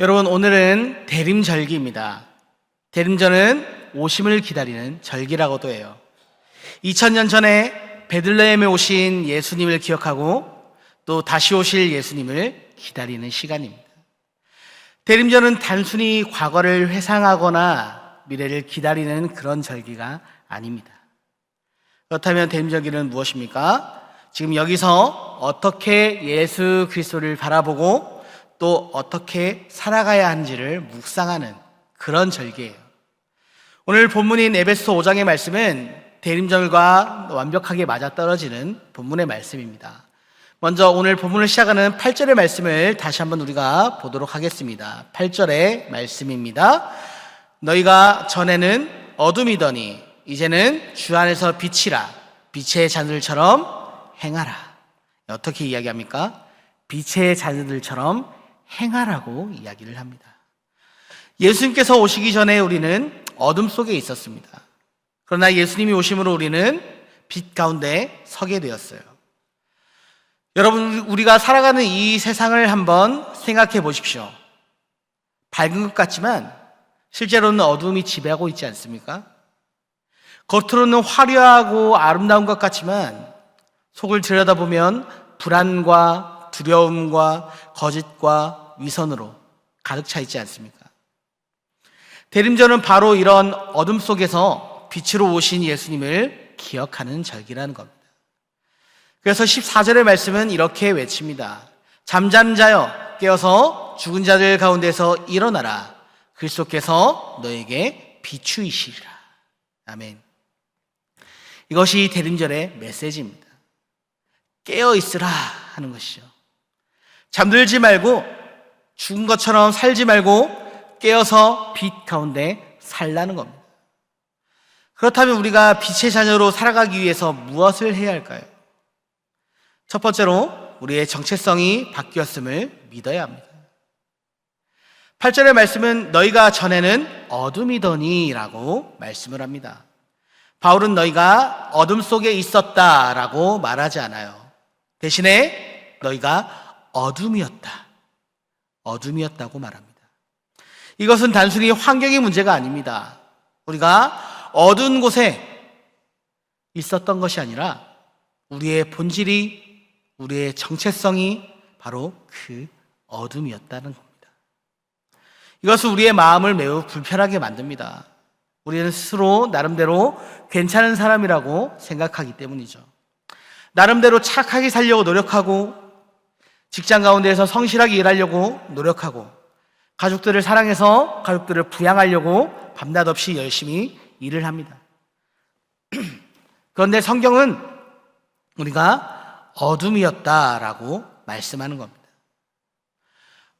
여러분, 오늘은 대림절기입니다. 대림절은 오심을 기다리는 절기라고도 해요. 2000년 전에 베들레헴에 오신 예수님을 기억하고 또 다시 오실 예수님을 기다리는 시간입니다. 대림절은 단순히 과거를 회상하거나 미래를 기다리는 그런 절기가 아닙니다. 그렇다면 대림절기는 무엇입니까? 지금 여기서 어떻게 예수 그리스도를 바라보고 또 어떻게 살아가야 하는지를 묵상하는 그런 절기예요. 오늘 본문인 에베소 5장의 말씀은 대림절과 완벽하게 맞아떨어지는 본문의 말씀입니다. 먼저 오늘 본문을 시작하는 8절의 말씀을 다시 한번 우리가 보도록 하겠습니다. 8절의 말씀입니다. 너희가 전에는 어둠이더니 이제는 주 안에서 빛이라 빛의 자녀들처럼 행하라. 어떻게 이야기합니까? 빛의 자녀들처럼 행하라고 이야기를 합니다. 예수님께서 오시기 전에 우리는 어둠 속에 있었습니다. 그러나 예수님이 오심으로 우리는 빛 가운데 서게 되었어요. 여러분, 우리가 살아가는 이 세상을 한번 생각해 보십시오. 밝은 것 같지만 실제로는 어둠이 지배하고 있지 않습니까? 겉으로는 화려하고 아름다운 것 같지만 속을 들여다보면 불안과 두려움과 거짓과 위선으로 가득 차 있지 않습니까? 대림절은 바로 이런 어둠 속에서 빛으로 오신 예수님을 기억하는 절기라는 겁니다. 그래서 14절의 말씀은 이렇게 외칩니다. 잠자는 자여 깨어서 죽은 자들 가운데서 일어나라. 그리스도께서 너에게 비추이시리라. 아멘. 이것이 대림절의 메시지입니다. 깨어 있으라 하는 것이죠. 잠들지 말고 죽은 것처럼 살지 말고 깨어서 빛 가운데 살라는 겁니다. 그렇다면 우리가 빛의 자녀로 살아가기 위해서 무엇을 해야 할까요? 첫 번째로 우리의 정체성이 바뀌었음을 믿어야 합니다. 8절의 말씀은 너희가 전에는 어둠이더니 라고 말씀을 합니다. 바울은 너희가 어둠 속에 있었다 라고 말하지 않아요. 대신에 너희가 어둠이었다. 어둠이었다고 말합니다. 이것은 단순히 환경의 문제가 아닙니다. 우리가 어두운 곳에 있었던 것이 아니라 우리의 본질이 우리의 정체성이 바로 그 어둠이었다는 겁니다. 이것은 우리의 마음을 매우 불편하게 만듭니다. 우리는 스스로 나름대로 괜찮은 사람이라고 생각하기 때문이죠. 나름대로 착하게 살려고 노력하고 직장 가운데에서 성실하게 일하려고 노력하고 가족들을 사랑해서 가족들을 부양하려고 밤낮 없이 열심히 일을 합니다. 그런데 성경은 우리가 어둠이었다라고 말씀하는 겁니다.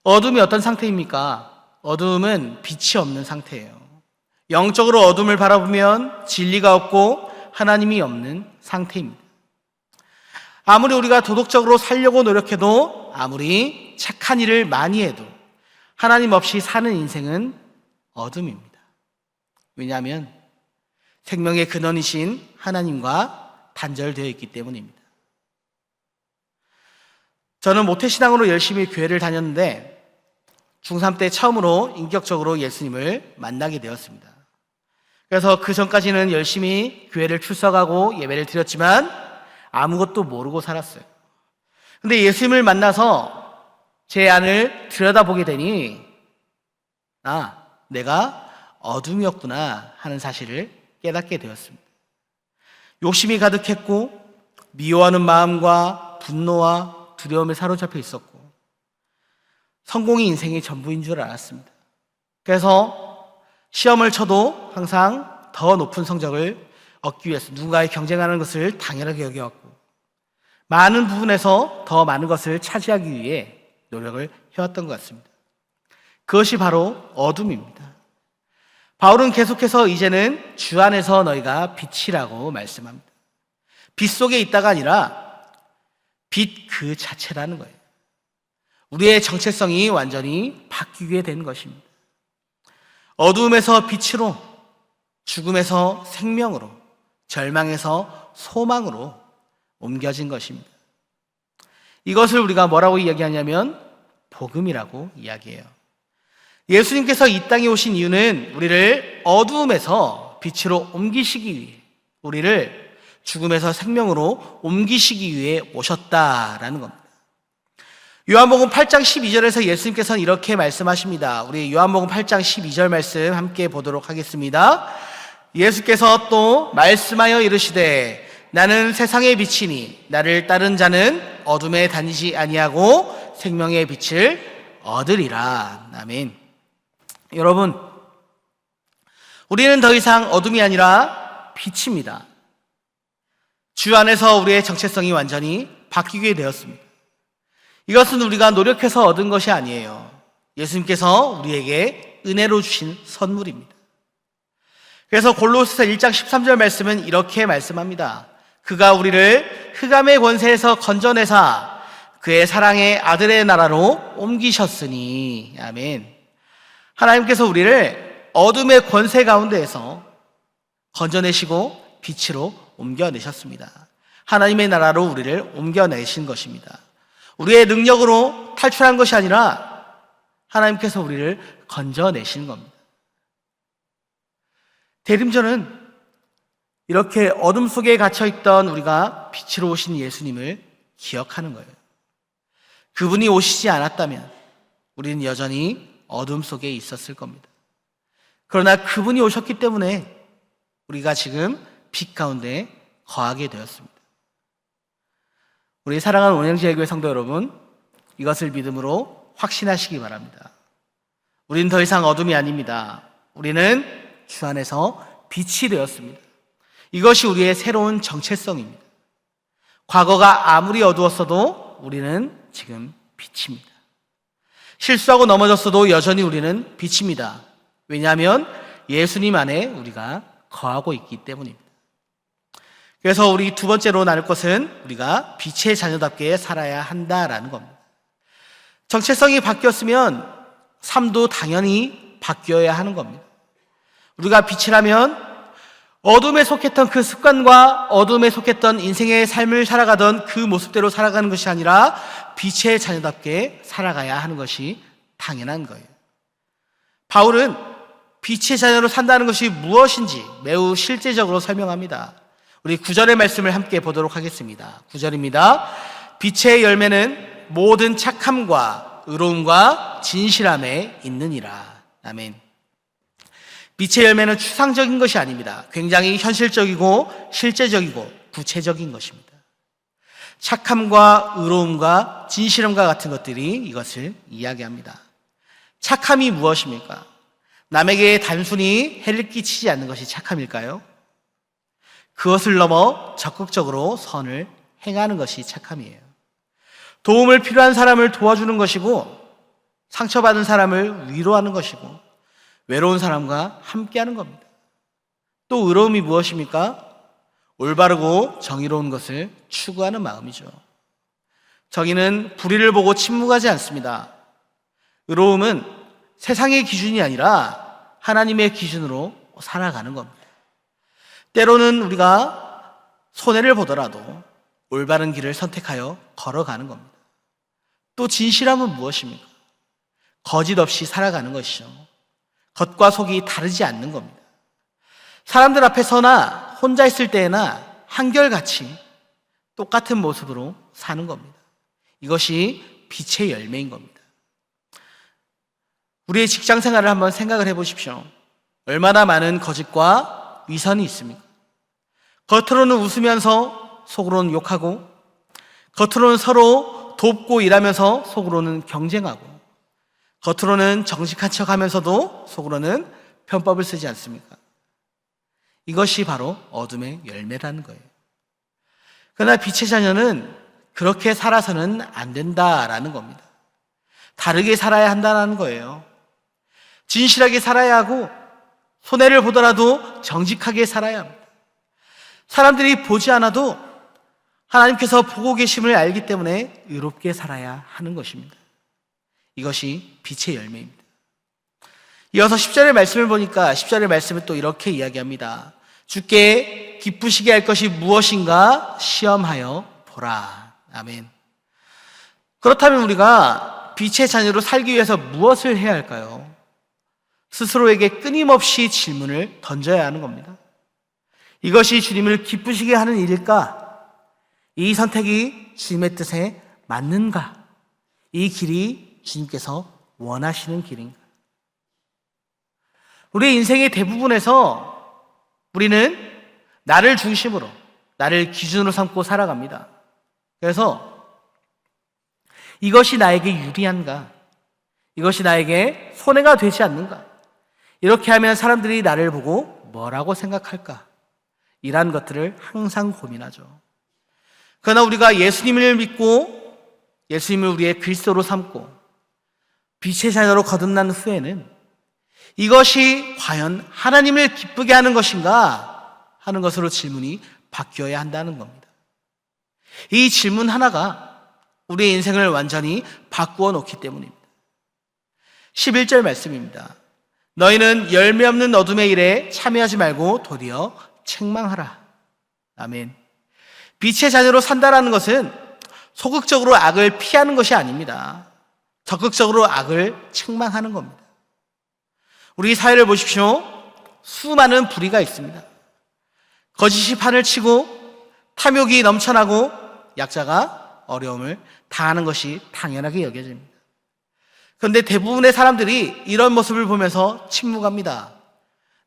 어둠이 어떤 상태입니까? 어둠은 빛이 없는 상태예요. 영적으로 어둠을 바라보면 진리가 없고 하나님이 없는 상태입니다. 아무리 우리가 도덕적으로 살려고 노력해도 아무리 착한 일을 많이 해도 하나님 없이 사는 인생은 어둠입니다. 왜냐하면 생명의 근원이신 하나님과 단절되어 있기 때문입니다. 저는 모태신앙으로 열심히 교회를 다녔는데 중3 때 처음으로 인격적으로 예수님을 만나게 되었습니다. 그래서 그 전까지는 열심히 교회를 출석하고 예배를 드렸지만 아무것도 모르고 살았어요. 근데 예수님을 만나서 제 안을 들여다보게 되니, 아, 내가 어둠이었구나 하는 사실을 깨닫게 되었습니다. 욕심이 가득했고, 미워하는 마음과 분노와 두려움에 사로잡혀 있었고, 성공이 인생의 전부인 줄 알았습니다. 그래서 시험을 쳐도 항상 더 높은 성적을 얻기 위해서 누군가에 경쟁하는 것을 당연하게 여겨왔고, 많은 부분에서 더 많은 것을 차지하기 위해 노력을 해왔던 것 같습니다. 그것이 바로 어둠입니다. 바울은 계속해서 이제는 주 안에서 너희가 빛이라고 말씀합니다. 빛 속에 있다가 아니라 빛 그 자체라는 거예요. 우리의 정체성이 완전히 바뀌게 된 것입니다. 어둠에서 빛으로, 죽음에서 생명으로, 절망에서 소망으로 옮겨진 것입니다. 이것을 우리가 뭐라고 이야기하냐면 복음이라고 이야기해요. 예수님께서 이 땅에 오신 이유는 우리를 어두움에서 빛으로 옮기시기 위해, 우리를 죽음에서 생명으로 옮기시기 위해 오셨다라는 겁니다. 요한복음 8장 12절에서 예수님께서는 이렇게 말씀하십니다. 우리 요한복음 8장 12절 말씀 함께 보도록 하겠습니다. 예수께서 또 말씀하여 이르시되 나는 세상의 빛이니 나를 따른 자는 어둠에 다니지 아니하고 생명의 빛을 얻으리라. 아멘. 여러분, 우리는 더 이상 어둠이 아니라 빛입니다. 주 안에서 우리의 정체성이 완전히 바뀌게 되었습니다. 이것은 우리가 노력해서 얻은 것이 아니에요. 예수님께서 우리에게 은혜로 주신 선물입니다. 그래서 골로새서 1장 13절 말씀은 이렇게 말씀합니다. 그가 우리를 흑암의 권세에서 건져내사 그의 사랑의 아들의 나라로 옮기셨으니 아멘. 하나님께서 우리를 어둠의 권세 가운데에서 건져내시고 빛으로 옮겨내셨습니다. 하나님의 나라로 우리를 옮겨내신 것입니다. 우리의 능력으로 탈출한 것이 아니라 하나님께서 우리를 건져내신 겁니다. 대림절은 이렇게 어둠 속에 갇혀있던 우리가 빛으로 오신 예수님을 기억하는 거예요. 그분이 오시지 않았다면 우리는 여전히 어둠 속에 있었을 겁니다. 그러나 그분이 오셨기 때문에 우리가 지금 빛 가운데 거하게 되었습니다. 우리 사랑하는 원영지혜교회 성도 여러분, 이것을 믿음으로 확신하시기 바랍니다. 우리는 더 이상 어둠이 아닙니다. 우리는 주 안에서 빛이 되었습니다. 이것이 우리의 새로운 정체성입니다. 과거가 아무리 어두웠어도 우리는 지금 빛입니다. 실수하고 넘어졌어도 여전히 우리는 빛입니다. 왜냐하면 예수님 안에 우리가 거하고 있기 때문입니다. 그래서 우리 두 번째로 나눌 것은 우리가 빛의 자녀답게 살아야 한다라는 겁니다. 정체성이 바뀌었으면 삶도 당연히 바뀌어야 하는 겁니다. 우리가 빛이라면 어둠에 속했던 그 습관과 어둠에 속했던 인생의 삶을 살아가던 그 모습대로 살아가는 것이 아니라 빛의 자녀답게 살아가야 하는 것이 당연한 거예요. 바울은 빛의 자녀로 산다는 것이 무엇인지 매우 실제적으로 설명합니다. 우리 구절의 말씀을 함께 보도록 하겠습니다. 구절입니다 빛의 열매는 모든 착함과 의로움과 진실함에 있느니라. 아멘. 빛의 열매는 추상적인 것이 아닙니다. 굉장히 현실적이고 실제적이고 구체적인 것입니다. 착함과 의로움과 진실함과 같은 것들이 이것을 이야기합니다. 착함이 무엇입니까? 남에게 단순히 해를 끼치지 않는 것이 착함일까요? 그것을 넘어 적극적으로 선을 행하는 것이 착함이에요. 도움을 필요한 사람을 도와주는 것이고 상처받은 사람을 위로하는 것이고 외로운 사람과 함께하는 겁니다. 또 의로움이 무엇입니까? 올바르고 정의로운 것을 추구하는 마음이죠. 정의는 불의를 보고 침묵하지 않습니다. 의로움은 세상의 기준이 아니라 하나님의 기준으로 살아가는 겁니다. 때로는 우리가 손해를 보더라도 올바른 길을 선택하여 걸어가는 겁니다. 또 진실함은 무엇입니까? 거짓 없이 살아가는 것이죠. 겉과 속이 다르지 않는 겁니다. 사람들 앞에서나 혼자 있을 때나 한결같이 똑같은 모습으로 사는 겁니다. 이것이 빛의 열매인 겁니다. 우리의 직장 생활을 한번 생각을 해 보십시오. 얼마나 많은 거짓과 위선이 있습니까? 겉으로는 웃으면서 속으로는 욕하고, 겉으로는 서로 돕고 일하면서 속으로는 경쟁하고, 겉으로는 정직한 척 하면서도 속으로는 편법을 쓰지 않습니까? 이것이 바로 어둠의 열매라는 거예요. 그러나 빛의 자녀는 그렇게 살아서는 안 된다라는 겁니다. 다르게 살아야 한다는 거예요. 진실하게 살아야 하고, 손해를 보더라도 정직하게 살아야 합니다. 사람들이 보지 않아도 하나님께서 보고 계심을 알기 때문에 의롭게 살아야 하는 것입니다. 이것이 빛의 열매입니다. 이어서 10절의 말씀을 보니까 10절의 말씀을 또 이렇게 이야기합니다. 주께 기쁘시게 할 것이 무엇인가 시험하여 보라. 아멘. 그렇다면 우리가 빛의 자녀로 살기 위해서 무엇을 해야 할까요? 스스로에게 끊임없이 질문을 던져야 하는 겁니다. 이것이 주님을 기쁘시게 하는 일일까? 이 선택이 주님의 뜻에 맞는가? 이 길이 주님께서 원하시는 길인가? 우리 인생의 대부분에서 우리는 나를 중심으로, 나를 기준으로 삼고 살아갑니다. 그래서 이것이 나에게 유리한가? 이것이 나에게 손해가 되지 않는가? 이렇게 하면 사람들이 나를 보고 뭐라고 생각할까? 이러한 것들을 항상 고민하죠. 그러나 우리가 예수님을 믿고 예수님을 우리의 그리스도로 삼고 빛의 자녀로 거듭난 후에는 이것이 과연 하나님을 기쁘게 하는 것인가 하는 것으로 질문이 바뀌어야 한다는 겁니다. 이 질문 하나가 우리의 인생을 완전히 바꾸어 놓기 때문입니다. 11절 말씀입니다. 너희는 열매 없는 어둠의 일에 참여하지 말고 도리어 책망하라. 아멘. 빛의 자녀로 산다라는 것은 소극적으로 악을 피하는 것이 아닙니다. 적극적으로 악을 책망하는 겁니다. 우리 사회를 보십시오. 수많은 불의가 있습니다. 거짓이 판을 치고 탐욕이 넘쳐나고 약자가 어려움을 당하는 것이 당연하게 여겨집니다. 그런데 대부분의 사람들이 이런 모습을 보면서 침묵합니다.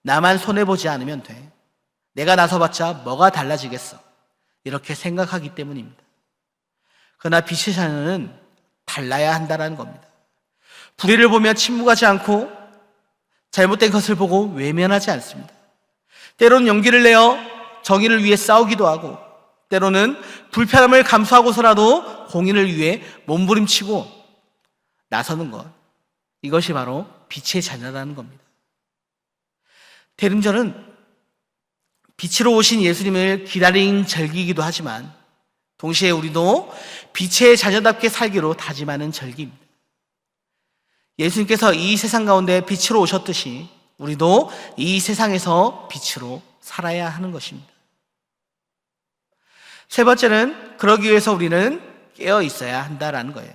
나만 손해보지 않으면 돼. 내가 나서봤자 뭐가 달라지겠어. 이렇게 생각하기 때문입니다. 그러나 빛의 자녀는 달라야 한다는 겁니다. 불의를 보면 침묵하지 않고 잘못된 것을 보고 외면하지 않습니다. 때로는 용기를 내어 정의를 위해 싸우기도 하고 때로는 불편함을 감수하고서라도 공인을 위해 몸부림치고 나서는 것. 이것이 바로 빛의 자녀라는 겁니다. 대림절은 빛으로 오신 예수님을 기다린 절기이기도 하지만 동시에 우리도 빛의 자녀답게 살기로 다짐하는 절기입니다. 예수님께서 이 세상 가운데 빛으로 오셨듯이 우리도 이 세상에서 빛으로 살아야 하는 것입니다. 세 번째는 그러기 위해서 우리는 깨어 있어야 한다라는 거예요.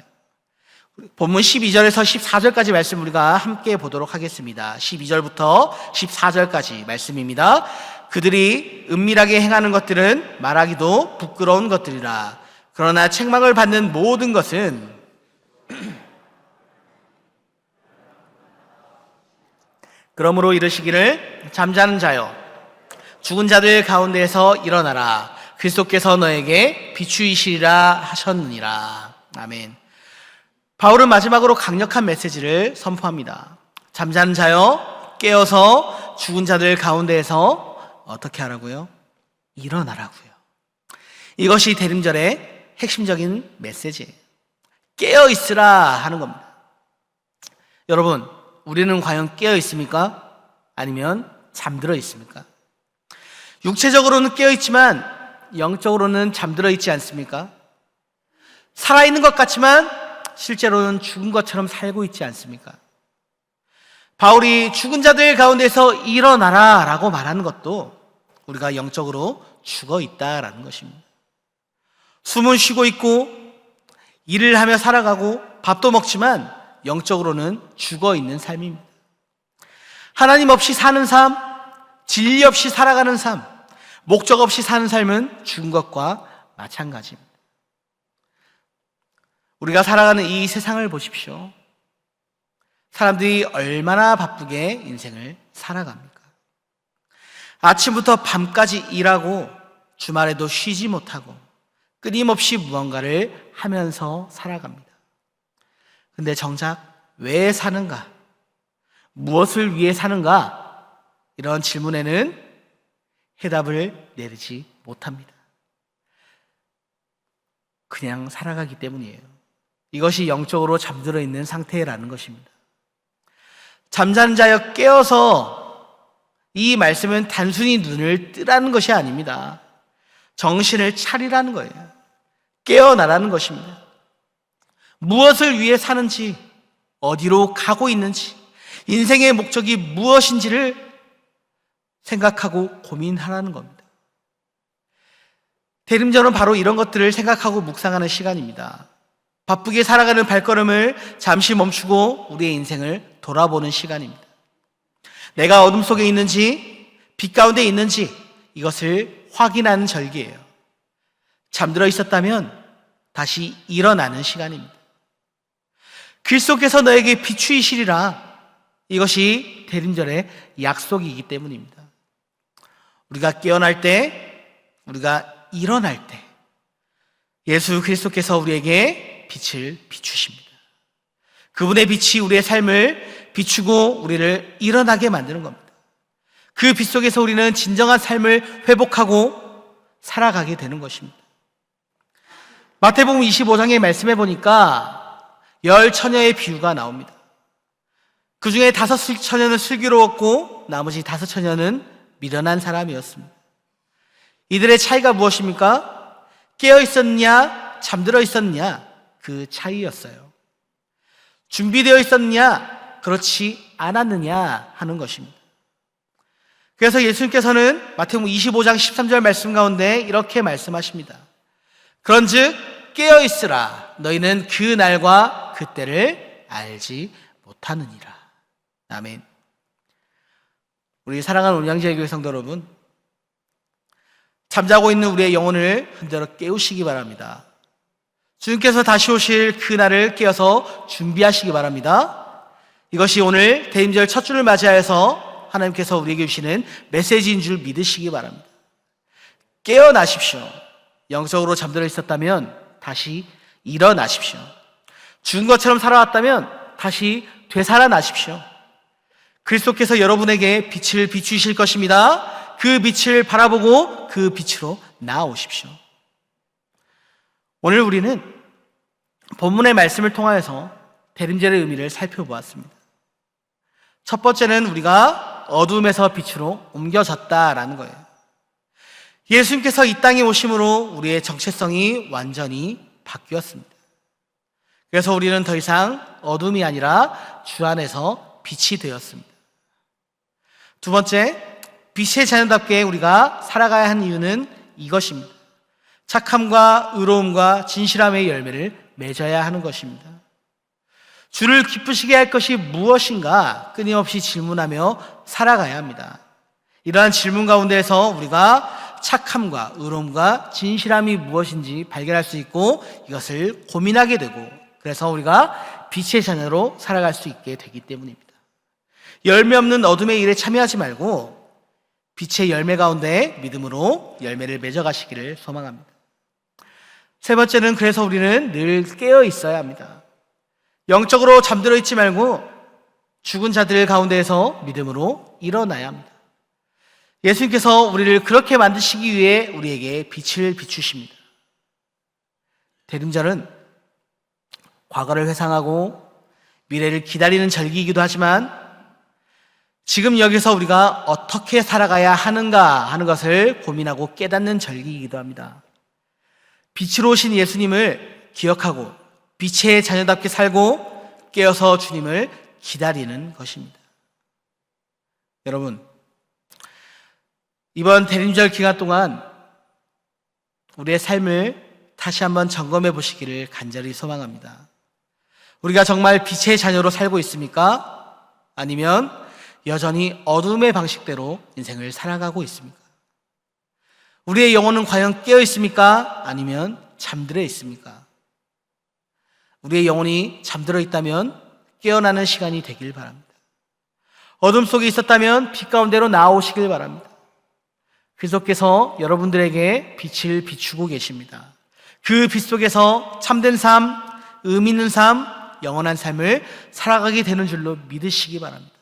본문 12절에서 14절까지 말씀 우리가 함께 보도록 하겠습니다. 12절부터 14절까지 말씀입니다. 그들이 은밀하게 행하는 것들은 말하기도 부끄러운 것들이라. 그러나 책망을 받는 모든 것은 그러므로 이르시기를 잠자는 자여 죽은 자들 가운데에서 일어나라 그리스도께서 너에게 비추이시리라 하셨느니라 아멘. 바울은 마지막으로 강력한 메시지를 선포합니다. 잠자는 자여 깨어서 죽은 자들 가운데에서 어떻게 하라고요? 일어나라고요. 이것이 대림절의 핵심적인 메시지예요. 깨어 있으라 하는 겁니다. 여러분, 우리는 과연 깨어 있습니까? 아니면 잠들어 있습니까? 육체적으로는 깨어 있지만 영적으로는 잠들어 있지 않습니까? 살아있는 것 같지만 실제로는 죽은 것처럼 살고 있지 않습니까? 바울이 죽은 자들 가운데서 일어나라 라고 말하는 것도 우리가 영적으로 죽어 있다라는 것입니다. 숨은 쉬고 있고 일을 하며 살아가고 밥도 먹지만 영적으로는 죽어 있는 삶입니다. 하나님 없이 사는 삶, 진리 없이 살아가는 삶, 목적 없이 사는 삶은 죽은 것과 마찬가지입니다. 우리가 살아가는 이 세상을 보십시오. 사람들이 얼마나 바쁘게 인생을 살아갑니까? 아침부터 밤까지 일하고 주말에도 쉬지 못하고 끊임없이 무언가를 하면서 살아갑니다. 근데 정작 왜 사는가? 무엇을 위해 사는가? 이런 질문에는 해답을 내리지 못합니다. 그냥 살아가기 때문이에요. 이것이 영적으로 잠들어 있는 상태라는 것입니다. 잠자는 자여 깨어서 이 말씀은 단순히 눈을 뜨라는 것이 아닙니다. 정신을 차리라는 거예요. 깨어나라는 것입니다. 무엇을 위해 사는지, 어디로 가고 있는지, 인생의 목적이 무엇인지를 생각하고 고민하라는 겁니다. 대림절은 바로 이런 것들을 생각하고 묵상하는 시간입니다. 바쁘게 살아가는 발걸음을 잠시 멈추고 우리의 인생을 돌아보는 시간입니다. 내가 어둠 속에 있는지, 빛 가운데 있는지 이것을 확인하는 절기예요. 잠들어 있었다면 다시 일어나는 시간입니다. 그리스도께서 너에게 비추이시리라 이것이 대림절의 약속이기 때문입니다. 우리가 깨어날 때, 우리가 일어날 때 예수 그리스도께서 우리에게 빛을 비추십니다. 그분의 빛이 우리의 삶을 비추고 우리를 일어나게 만드는 겁니다. 그 빛 속에서 우리는 진정한 삶을 회복하고 살아가게 되는 것입니다. 마태복음 25장의 말씀해 보니까 열 처녀의 비유가 나옵니다. 그 중에 다섯 처녀는 슬기로웠고 나머지 다섯 처녀는 미련한 사람이었습니다. 이들의 차이가 무엇입니까? 깨어 있었느냐, 잠들어 있었느냐, 그 차이였어요. 준비되어 있었느냐, 그렇지 않았느냐 하는 것입니다. 그래서 예수님께서는 마태복음 25장 13절 말씀 가운데 이렇게 말씀하십니다. 그런즉 깨어 있으라 너희는 그 날과 그 때를 알지 못하느니라. 아멘. 우리 사랑하는 온양제의 교회 성도 여러분, 잠자고 있는 우리의 영혼을 흔들어 깨우시기 바랍니다. 주님께서 다시 오실 그 날을 깨어서 준비하시기 바랍니다. 이것이 오늘 대임절 첫 주를 맞이하여서 하나님께서 우리에게 주시는 메시지인 줄 믿으시기 바랍니다. 깨어나십시오. 영적으로 잠들어 있었다면 다시 일어나십시오. 죽은 것처럼 살아왔다면 다시 되살아나십시오. 그리스도께서 여러분에게 빛을 비추실 것입니다. 그 빛을 바라보고 그 빛으로 나아오십시오. 오늘 우리는 본문의 말씀을 통하여서 대림절의 의미를 살펴보았습니다. 첫 번째는 우리가 어둠에서 빛으로 옮겨졌다라는 거예요. 예수님께서 이 땅에 오심으로 우리의 정체성이 완전히 바뀌었습니다. 그래서 우리는 더 이상 어둠이 아니라 주 안에서 빛이 되었습니다. 두 번째, 빛의 자녀답게 우리가 살아가야 하는 이유는 이것입니다. 착함과 의로움과 진실함의 열매를 맺어야 하는 것입니다. 주를 기쁘시게 할 것이 무엇인가 끊임없이 질문하며 살아가야 합니다. 이러한 질문 가운데에서 우리가 착함과 의로움과 진실함이 무엇인지 발견할 수 있고 이것을 고민하게 되고 그래서 우리가 빛의 자녀로 살아갈 수 있게 되기 때문입니다. 열매 없는 어둠의 일에 참여하지 말고 빛의 열매 가운데 믿음으로 열매를 맺어가시기를 소망합니다. 세 번째는 그래서 우리는 늘 깨어 있어야 합니다. 영적으로 잠들어 있지 말고 죽은 자들 가운데에서 믿음으로 일어나야 합니다. 예수님께서 우리를 그렇게 만드시기 위해 우리에게 빛을 비추십니다. 대림절은 과거를 회상하고 미래를 기다리는 절기이기도 하지만 지금 여기서 우리가 어떻게 살아가야 하는가 하는 것을 고민하고 깨닫는 절기이기도 합니다. 빛으로 오신 예수님을 기억하고 빛의 자녀답게 살고 깨어서 주님을 기다리는 것입니다. 여러분, 이번 대림절 기간 동안 우리의 삶을 다시 한번 점검해 보시기를 간절히 소망합니다. 우리가 정말 빛의 자녀로 살고 있습니까? 아니면 여전히 어둠의 방식대로 인생을 살아가고 있습니까? 우리의 영혼은 과연 깨어 있습니까? 아니면 잠들어 있습니까? 우리의 영혼이 잠들어 있다면 깨어나는 시간이 되길 바랍니다. 어둠 속에 있었다면 빛 가운데로 나오시길 바랍니다. 그리스도께서 여러분들에게 빛을 비추고 계십니다. 그 빛 속에서 참된 삶, 의미 있는 삶, 영원한 삶을 살아가게 되는 줄로 믿으시기 바랍니다.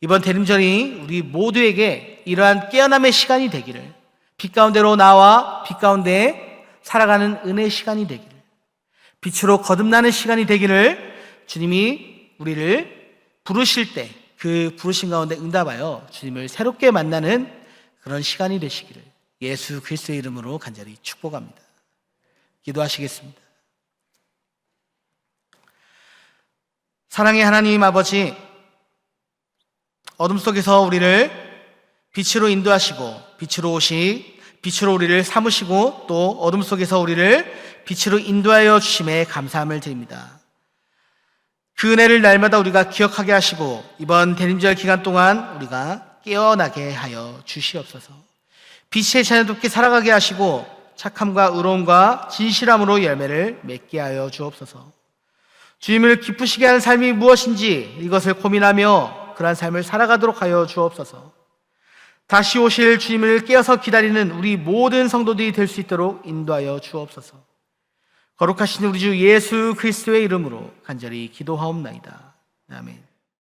이번 대림절이 우리 모두에게 이러한 깨어남의 시간이 되기를, 빛 가운데로 나와 빛 가운데 살아가는 은혜의 시간이 되기를, 빛으로 거듭나는 시간이 되기를 주님이 우리를 부르실 때 그 부르신 가운데 응답하여 주님을 새롭게 만나는 그런 시간이 되시기를 예수 그리스도의 이름으로 간절히 축복합니다. 기도하시겠습니다. 사랑의 하나님 아버지, 어둠 속에서 우리를 빛으로 인도하시고, 빛으로 오시, 빛으로 우리를 삼으시고, 또 어둠 속에서 우리를 빛으로 인도하여 주심에 감사함을 드립니다. 그 은혜를 날마다 우리가 기억하게 하시고 이번 대림절 기간 동안 우리가 깨어나게 하여 주시옵소서. 빛의 자녀답게 살아가게 하시고 착함과 의로움과 진실함으로 열매를 맺게 하여 주옵소서. 주님을 기쁘시게 하는 삶이 무엇인지 이것을 고민하며 그러한 삶을 살아가도록 하여 주옵소서. 다시 오실 주님을 깨어서 기다리는 우리 모든 성도들이 될 수 있도록 인도하여 주옵소서. 거룩하신 우리 주 예수 그리스도의 이름으로 간절히 기도하옵나이다. 아멘.